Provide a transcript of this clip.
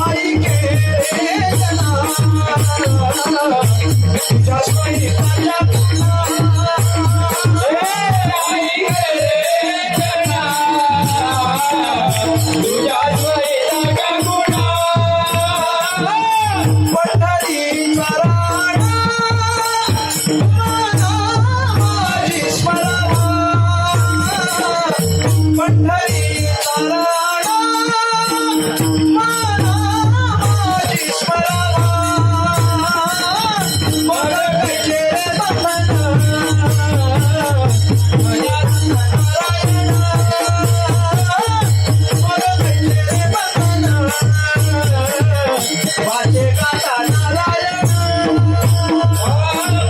आई गे जना तुझ्या स्वयंपाच्या